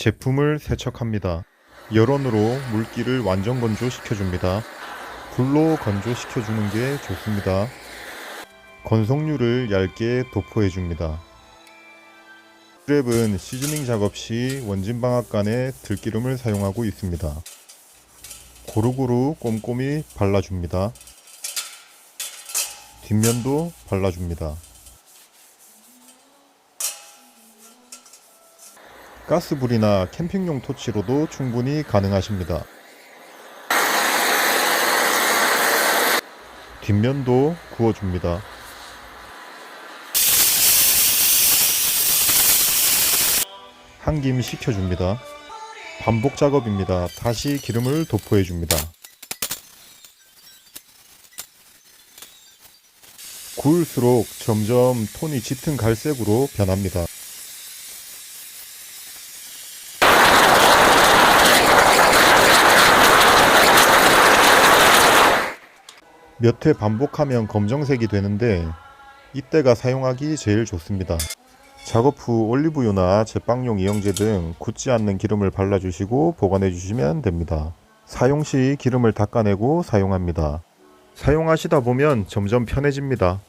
제품을 세척합니다. 열원으로 물기를 완전 건조시켜줍니다. 불로 건조시켜주는 게 좋습니다. 건성류를 얇게 도포해줍니다. 스랩은 시즈닝 작업 시 원진 방앗간에 들기름을 사용하고 있습니다. 고루고루 꼼꼼히 발라줍니다. 뒷면도 발라줍니다. 가스불이나 캠핑용 토치로도 충분히 가능하십니다. 뒷면도 구워줍니다. 한 김 식혀줍니다. 반복 작업입니다. 다시 기름을 도포해줍니다. 구울수록 점점 톤이 짙은 갈색으로 변합니다. 몇 회 반복하면 검정색이 되는데 이때가 사용하기 제일 좋습니다. 작업 후 올리브유나 제빵용 이영제 등 굳지 않는 기름을 발라주시고 보관해 주시면 됩니다. 사용 시 기름을 닦아내고 사용합니다. 사용하시다 보면 점점 편해집니다.